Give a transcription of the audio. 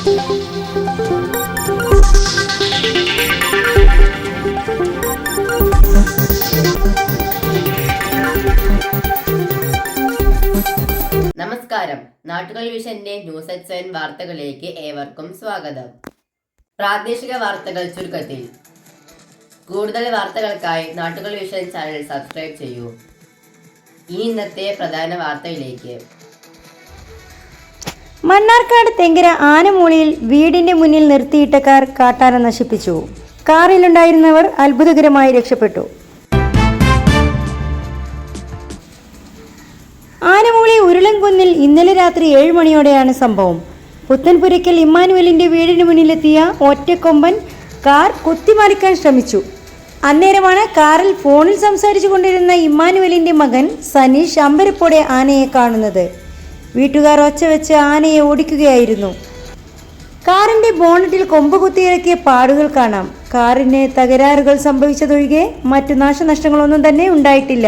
നമസ്കാരം. നാട്ടുകൾ വിഷന്റെ ന്യൂസ് അറ്റ് സെവൻ വാർത്തകളിലേക്ക് ഏവർക്കും സ്വാഗതം. പ്രാദേശിക വാർത്തകൾ ചുരുക്കത്തിൽ. കൂടുതൽ വാർത്തകൾക്കായി നാട്ടുകൾ വിഷൻ ചാനൽ സബ്സ്ക്രൈബ് ചെയ്യൂ. ഇനി ഇന്നത്തെ പ്രധാന വാർത്തയിലേക്ക്. മണ്ണാർക്കാട് തെങ്കര ആനമൂളിയിൽ വീടിന്റെ മുന്നിൽ നിർത്തിയിട്ട കാർ കാട്ടാന നശിപ്പിച്ചു. കാറിലുണ്ടായിരുന്നവർ അത്ഭുതകരമായി രക്ഷപ്പെട്ടു. ആനമൂളി ഉരുളൻകുന്നിൽ ഇന്നലെ രാത്രി ഏഴ് മണിയോടെയാണ് സംഭവം. പുത്തൻപുരയ്ക്കൽ ഇമ്മാനുവലിന്റെ വീടിന് മുന്നിലെത്തിയ ഒറ്റക്കൊമ്പൻ കാർ കുത്തിമറിക്കാൻ ശ്രമിച്ചു. അന്നേരമാണ് കാറിൽ ഫോണിൽ സംസാരിച്ചു കൊണ്ടിരുന്ന ഇമ്മാനുവലിന്റെ മകൻ സനീഷ് അമ്പരപ്പോടെ ആനയെ കാണുന്നത്. വീട്ടുകാർ ഒച്ച വെച്ച് ആനയെ ഓടിക്കുകയായിരുന്നു. കാറിന്റെ ബോണറ്റിൽ കൊമ്പ് കുത്തിയിറക്കിയ പാടുകൾ കാണാം. കാറിന് തകരാറുകൾ സംഭവിച്ചതൊഴികെ മറ്റു നാശനഷ്ടങ്ങളൊന്നും തന്നെ ഉണ്ടായിട്ടില്ല.